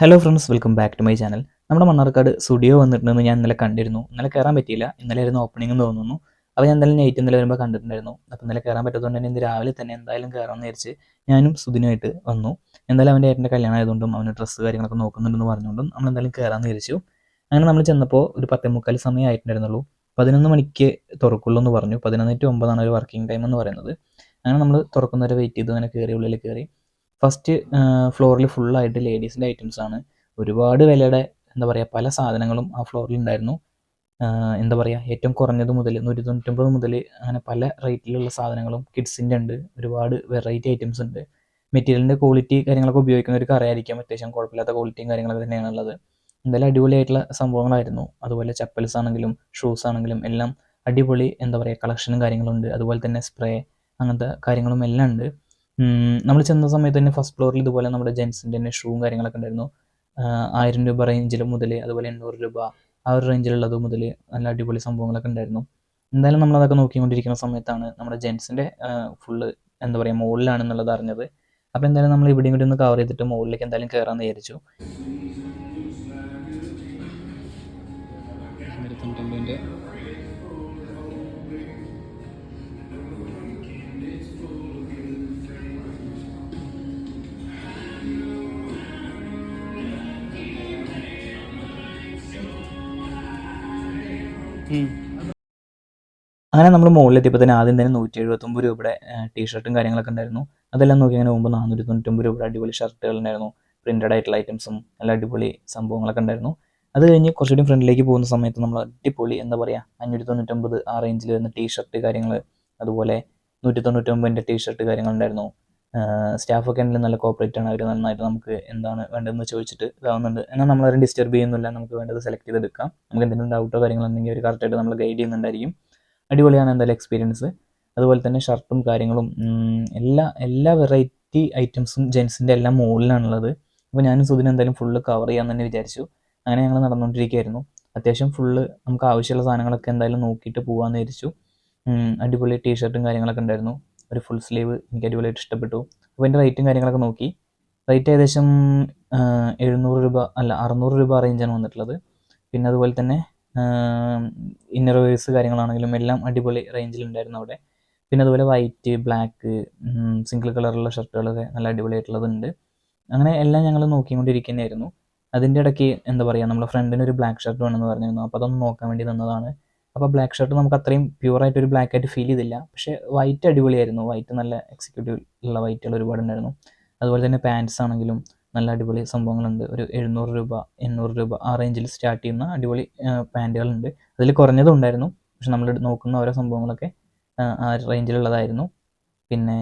Hello friends welcome back to my channel നമ്മുടെ Mannarkkad studio വന്നിട്ടുണ്ടെന്ന് ഞാൻ ഇന്നലെ കണ്ടിരുന്നു. ഇന്നലെ കയറാൻ പറ്റിയില്ല. ഇന്നലെ ആയിരുന്നു ഓപ്പണിംഗ് എന്ന് തോന്നുന്നു. അപ്പോൾ ഞാൻ എന്തായാലും നൈറ്റ് ഇന്നലെ വരുമ്പോൾ കണ്ടിട്ടുണ്ടായിരുന്നു. അപ്പോൾ ഇന്നലെ കയറാൻ പറ്റാത്തതുകൊണ്ട് തന്നെ ഇന്ന് രാവിലെ തന്നെ എന്തായാലും കയറാമെന്ന് വിചാരിച്ച് ഞാനും സുദിനുമായിട്ട് വന്നു. എന്തായാലും അവന്റെ ഏട്ടന്റെ കല്യാണം ആയതുകൊണ്ടും അവന്റെ ഡ്രസ്സ് കാര്യങ്ങളൊക്കെ നോക്കുന്നുണ്ടെന്ന് പറഞ്ഞുകൊണ്ടും നമ്മൾ എന്തായാലും കയറാമെന്ന് വിചാരിച്ചു. അങ്ങനെ നമ്മൾ ചെന്നപ്പോൾ ഒരു പത്തേ മുക്കാൽ സമയം ആയിട്ടുണ്ടായിരുന്നുള്ളൂ. പതിനൊന്ന് മണിക്ക് തുറക്കുള്ളൂ എന്ന് പറഞ്ഞു. പതിനൊന്ന് ടു ഒമ്പതാണ് ഒരു വർക്കിംഗ് ടൈം എന്ന് പറയുന്നത്. അങ്ങനെ നമ്മൾ തുറക്കുന്നവരെ വെയിറ്റ് ചെയ്ത്. അങ്ങനെ കയറി ഉള്ളിൽ കയറി ഫസ്റ്റ് ഫ്ലോറിൽ ഫുള്ളായിട്ട് ലേഡീസിന്റെ ഐറ്റംസ് ആണ്. ഒരുപാട് വിലയുടെ എന്താ പറയുക പല സാധനങ്ങളും ആ ഫ്ലോറിൽ ഉണ്ടായിരുന്നു എന്താ പറയുക ഏറ്റവും കുറഞ്ഞത് മുതൽ നൂറ്റി തൊണ്ണൂറ്റൊമ്പത് മുതൽ അങ്ങനെ പല റേറ്റിലുള്ള സാധനങ്ങളും കിഡ്സിന്റെ ഉണ്ട്. ഒരുപാട് വെറൈറ്റി ഐറ്റംസ് ഉണ്ട്. മെറ്റീരിയലിന്റെ ക്വാളിറ്റി കാര്യങ്ങളൊക്കെ ഉപയോഗിക്കുന്നവർക്ക് അറിയാതിരിക്കാം. അത്യാവശ്യം കുഴപ്പമില്ലാത്ത ക്വാളിറ്റിയും കാര്യങ്ങളൊക്കെ തന്നെയാണുള്ളത് എന്തായാലും അടിപൊളിയായിട്ടുള്ള സംഭവങ്ങളായിരുന്നു. അതുപോലെ ചപ്പൽസ് ആണെങ്കിലും ഷൂസ് ആണെങ്കിലും എല്ലാം അടിപൊളി എന്താ പറയുക കളക്ഷനും കാര്യങ്ങളുണ്ട് അതുപോലെ തന്നെ സ്പ്രേ അങ്ങനത്തെ കാര്യങ്ങളും എല്ലാം ഉണ്ട്. നമ്മൾ ചെന്ന സമയത്ത് തന്നെ ഫസ്റ്റ് ഫ്ലോറിൽ ഇതുപോലെ നമ്മുടെ ജെൻസിന്റെ തന്നെ ഷൂവും കാര്യങ്ങളൊക്കെ ഉണ്ടായിരുന്നു. ആയിരം രൂപ റേഞ്ചിൽ മുതൽ അതുപോലെ എണ്ണൂറ് രൂപ ആ ഒരു റേഞ്ചിലുള്ളത് മുതൽ നല്ല അടിപൊളി സംഭവങ്ങളൊക്കെ ഉണ്ടായിരുന്നു. എന്തായാലും നമ്മളതൊക്കെ നോക്കിക്കൊണ്ടിരിക്കുന്ന സമയത്താണ് നമ്മുടെ ജെൻസിന്റെ ഫുള്ള് എന്താ പറയുക മുകളിലാണെന്നുള്ളത് അറിഞ്ഞത്. അപ്പോൾ എന്തായാലും നമ്മൾ ഇവിടെയും കൂടി ഒന്ന് കവർ ചെയ്തിട്ട് മുകളിലേക്ക് എന്തായാലും കയറാമെന്ന് വിചാരിച്ചു. തൊണ്ണൂറ്റൊമ്പതിന്റെ അങ്ങനെ നമ്മൾ മുകളിലെത്തിയപ്പോൾ തന്നെ ആദ്യം തന്നെ നൂറ്റി എഴുപത്തൊമ്പത് രൂപയുടെ ടീഷർട്ടും കാര്യങ്ങളൊക്കെ ഉണ്ടായിരുന്നു. അതെല്ലാം നോക്കി അങ്ങനെ പോകുമ്പോൾ നാനൂറ്റി തൊണ്ണൂറ്റൊമ്പത് രൂപയുടെ അടിപൊളി ഷർട്ടുകൾ ഉണ്ടായിരുന്നു. പ്രിന്റഡ് ആയിട്ടുള്ള ഐറ്റംസും നല്ല അടിപൊളി സംഭവങ്ങളൊക്കെ ഉണ്ടായിരുന്നു. അത് കഴിഞ്ഞ് കുറച്ചുകൂടി ഫ്രണ്ടിലേക്ക് പോകുന്ന സമയത്ത് നമ്മൾ അടിപൊളി എന്താ പറയുക അഞ്ഞൂറ്റി തൊണ്ണൂറ്റൊമ്പത് ആ റേഞ്ചിൽ വരുന്ന ടീഷർട്ട് കാര്യങ്ങൾ അതുപോലെ നൂറ്റി തൊണ്ണൂറ്റൊമ്പതിന്റെ ടീഷർട്ട് കാര്യങ്ങളുണ്ടായിരുന്നു സ്റ്റാഫൊക്കെ ആണെങ്കിലും നല്ല കോപ്പറേറ്റ് ആണ്. അവർ നന്നായിട്ട് നമുക്ക് എന്താണ് വേണ്ടതെന്ന് ചോദിച്ചിട്ട് ഇതാവുന്നുണ്ട്. എന്നാൽ നമ്മളാരും ഡിസ്റ്റർബ് ചെയ്യുന്നില്ല. നമുക്ക് വേണ്ടത് സെലക്ട് ചെയ്തെടുക്കാം. നമുക്ക് എന്തെങ്കിലും ഡൗട്ടോ കാര്യങ്ങളോ കാര്യങ്ങളുണ്ടെങ്കിൽ അവർ കറക്റ്റായിട്ട് നമ്മൾ ഗൈഡ് ചെയ്യുന്നുണ്ടായിരിക്കും. അടിപൊളിയാണ് എന്തായാലും എക്സ്പീരിയൻസ് അതുപോലെ തന്നെ ഷർട്ടും കാര്യങ്ങളും എല്ലാ എല്ലാ വെറൈറ്റി ഐറ്റംസും ജെൻസിന്റെ എല്ലാം മുകളിലാണുള്ളത്. അപ്പോൾ ഞാനും സുധിനും എന്തായാലും ഫുള്ള് കവർ ചെയ്യാൻ തന്നെ വിചാരിച്ചു. അങ്ങനെ ഞങ്ങൾ നടന്നുകൊണ്ടിരിക്കുകയായിരുന്നു. അത്യാവശ്യം ഫുള്ള് നമുക്ക് ആവശ്യമുള്ള സാധനങ്ങളൊക്കെ എന്തായാലും നോക്കിയിട്ട് പോകാമെന്ന് വിചാരിച്ചു. അടിപൊളി ടീഷർട്ടും കാര്യങ്ങളൊക്കെ ഉണ്ടായിരുന്നു. ഒരു ഫുൾ സ്ലീവ് എനിക്ക് അടിപൊളിയായിട്ട് ഇഷ്ടപ്പെട്ടു. അപ്പോൾ എന്റെ റേറ്റും കാര്യങ്ങളൊക്കെ നോക്കി. റേറ്റ് ഏകദേശം എഴുന്നൂറ് രൂപ അല്ല അറുന്നൂറ് രൂപ റേഞ്ചാണ് വന്നിട്ടുള്ളത്. പിന്നെ അതുപോലെ തന്നെ ഇന്നർ വേഴ്സ് കാര്യങ്ങളാണെങ്കിലും എല്ലാം അടിപൊളി റേഞ്ചിലുണ്ടായിരുന്നു അവിടെ. പിന്നെ അതുപോലെ വൈറ്റ് ബ്ലാക്ക് സിംഗിൾ കളറുള്ള ഷർട്ടുകളൊക്കെ നല്ല അടിപൊളിയായിട്ടുള്ളതുണ്ട്. അങ്ങനെ എല്ലാം ഞങ്ങൾ നോക്കിക്കൊണ്ടിരിക്കുന്നതായിരുന്നു. അതിന്റെ ഇടയ്ക്ക് എന്താ പറയുക നമ്മുടെ ഫ്രണ്ടിന് ഒരു ബ്ലാക്ക് ഷർട്ട് വേണമെന്ന് പറഞ്ഞിരുന്നു. അപ്പോൾ അതൊന്ന് നോക്കാൻ വേണ്ടി നിന്നതാണ് അപ്പോൾ ബ്ലാക്ക് ഷർട്ട് നമുക്ക് അത്രയും പ്യുവറായിട്ട് ഒരു ബ്ലാക്ക് ആയിട്ട് ഫീൽ ചെയ്തില്ല. പക്ഷേ വൈറ്റ് അടിപൊളിയായിരുന്നു. വൈറ്റ് നല്ല എക്സിക്യൂട്ടീവ് ഉള്ള വൈറ്റുകൾ ഒരുപാട് ഉണ്ടായിരുന്നു. അതുപോലെ തന്നെ പാന്റ്സ് ആണെങ്കിലും നല്ല അടിപൊളി സംഭവങ്ങളുണ്ട്. ഒരു എഴുന്നൂറ് രൂപ എണ്ണൂറ് രൂപ ആ റേഞ്ചിൽ സ്റ്റാർട്ട് ചെയ്യുന്ന അടിപൊളി പാന്റുകളുണ്ട് അതിൽ കുറഞ്ഞതും ഉണ്ടായിരുന്നു. പക്ഷെ നമ്മൾ നോക്കുന്ന ഓരോ സംഭവങ്ങളൊക്കെ ആ, റേഞ്ചിലുള്ളതായിരുന്നു പിന്നെ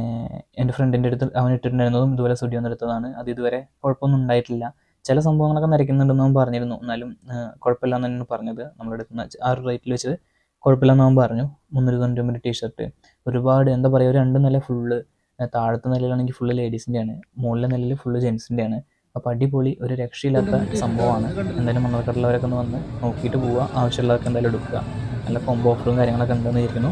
എന്റെ ഫ്രണ്ടിന്റെ അടുത്ത് അവൻ ഇട്ടിട്ടുണ്ടായിരുന്നതും ഇതുപോലെ സ്റ്റുഡിയോ എടുത്തതാണ്. അത് ഇതുവരെ കുഴപ്പമൊന്നും ഉണ്ടായിട്ടില്ല. ചില സംഭവങ്ങളൊക്കെ നരയ്ക്കുന്നുണ്ടെന്ന് അവൻ പറഞ്ഞിരുന്നു. എന്നാലും ആ, കുഴപ്പമില്ല എന്ന് തന്നെയാണ് പറഞ്ഞത്. നമ്മളെടുക്കുന്ന ആ ഒരു റേറ്റിൽ വെച്ച് കുഴപ്പമില്ലെന്ന് അവൻ പറഞ്ഞു. മുന്നൂറ്റി തൊണ്ണൂറ്റൊമ്പത് ടീഷർട്ട് ഒരുപാട് എന്താ പറയുക ഒരു രണ്ട് നില ഫുള്ള് താഴത്തെ നിലയിലാണെങ്കിൽ ഫുള്ള് ലേഡീസിന്റെയാണ് മുകളിലെ നിലയിൽ ഫുള്ള് ജെൻസിന്റെയാണ് അപ്പോൾ അടിപൊളി ഒരു രക്ഷയില്ലാത്ത സംഭവമാണ്. എന്തായാലും മണ്ണാർക്കാട്ടുള്ളവരൊക്കെ ഒന്ന് വന്ന് നോക്കിയിട്ട് പോവുക. ആവശ്യമുള്ളവർക്ക് എന്തായാലും എടുക്കുക. നല്ല കോംബോ ഓഫറും കാര്യങ്ങളൊക്കെ ഉണ്ടെന്ന് ഇരിക്കുന്നു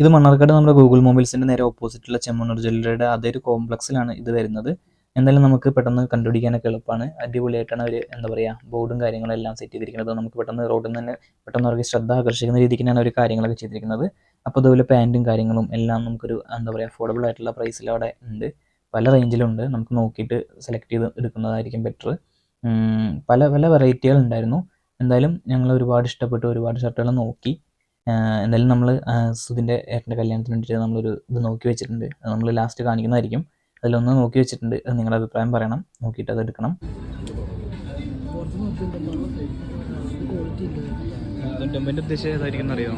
ഇത് മണ്ണാർക്കാട് നമ്മുടെ ഗൂഗിൾ മൊബൈൽസിന്റെ നേരെ ഓപ്പോസിറ്റുള്ള ചെമ്മണ്ണൂർ ജ്വല്ലറിയുടെ അതേ ഒരു കോംപ്ലക്സിലാണ് ഇത് വരുന്നത്. എന്തായാലും നമുക്ക് പെട്ടെന്ന് കണ്ടുപിടിക്കാനൊക്കെ എളുപ്പമാണ്. അടിപൊളിയായിട്ടാണ് അവർ എന്താ പറയുക ബോർഡും കാര്യങ്ങളും എല്ലാം സെറ്റ് ചെയ്തിരിക്കുന്നത്. നമുക്ക് പെട്ടെന്ന് റോഡിൽ നിന്ന് തന്നെ പെട്ടെന്ന് അവർക്ക് ശ്രദ്ധ ആകർഷിക്കുന്ന രീതിക്ക് തന്നെയാണ് അവർ കാര്യങ്ങളൊക്കെ ചെയ്തിരിക്കുന്നത്. അപ്പോൾ അതുപോലെ പാന്റും കാര്യങ്ങളും എല്ലാം നമുക്കൊരു എന്താ പറയുക അഫോർഡബിൾ ആയിട്ടുള്ള പ്രൈസിൽ അവിടെ ഉണ്ട്. പല റേഞ്ചിലുണ്ട് നമുക്ക് നോക്കിയിട്ട് സെലക്ട് ചെയ്ത് എടുക്കുന്നതായിരിക്കും ബെറ്റർ പല പല വെറൈറ്റികൾ ഉണ്ടായിരുന്നു. എന്തായാലും ഞങ്ങൾ ഒരുപാട് ഇഷ്ടപ്പെട്ടു. ഒരുപാട് ഷർട്ടുകൾ നോക്കി. എന്തായാലും നമ്മൾ സുധിന്റെ ഏട്ടന്റെ കല്യാണത്തിന് വേണ്ടിയിട്ട് നമ്മളൊരു ഇത് നോക്കി വെച്ചിട്ടുണ്ട്. അത് നമ്മൾ ലാസ്റ്റ് കാണിക്കുന്നതായിരിക്കും. അതിലൊന്ന് നോക്കി വെച്ചിട്ടുണ്ട്. അത് നിങ്ങളുടെ അഭിപ്രായം പറയണം. നോക്കിയിട്ട് അത് എടുക്കണം. ഉദ്ദേശം ഏതായിരിക്കും അറിയോ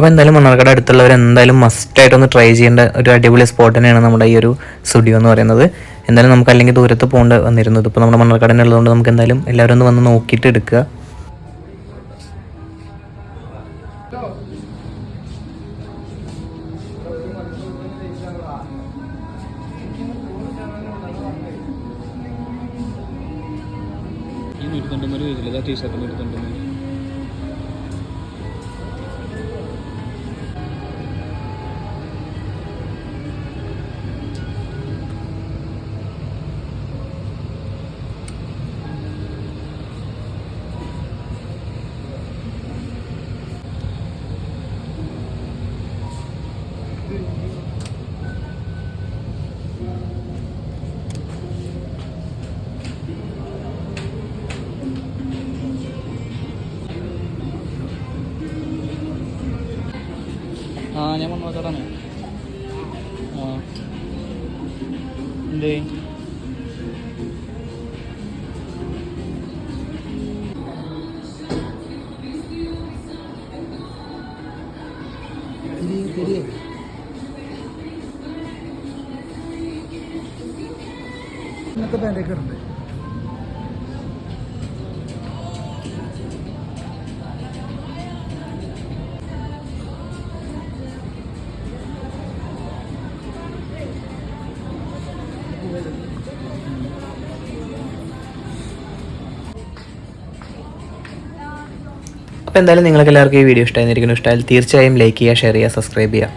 അപ്പോൾ എന്തായാലും മണ്ണാർക്കാട് അടുത്തുള്ളവർ എന്തായാലും മസ്റ്റായിട്ടൊന്ന് ട്രൈ ചെയ്യേണ്ട ഒരു അടിപൊളി സ്പോട്ട് തന്നെയാണ് നമ്മുടെ ഈ ഒരു സ്റ്റുഡിയോ എന്ന് പറയുന്നത്. എന്തായാലും നമുക്ക് അല്ലെങ്കിൽ ദൂരത്ത് പോകേണ്ട വന്നിരുന്നത്. ഇപ്പോൾ നമ്മുടെ മണ്ണാർക്കാടിനെ ഉള്ളതുകൊണ്ട് നമുക്ക് എന്തായാലും എല്ലാവരും ഒന്ന് വന്ന് നോക്കിയിട്ട് എടുക്കുക. ഈ നൂറ്റി തൊണ്ണൂറ് ഞാൻ മണ്ണാർക്കാടാണ് ആ. എന്തേ? ഇന്നത്തെ പാന്റൊക്കെ ഉണ്ട്. അപ്പോൾ എന്തായാലും നിങ്ങൾക്ക് എല്ലാവർക്കും ഈ വീഡിയോ ഇഷ്ടമായിരിക്കുന്നു ഇഷ്ടമായാൽ തീർച്ചയായും ലൈക്ക് ചെയ്യുക ഷെയർ ചെയ്യുക സബ്സ്ക്രൈബ് ചെയ്യുക.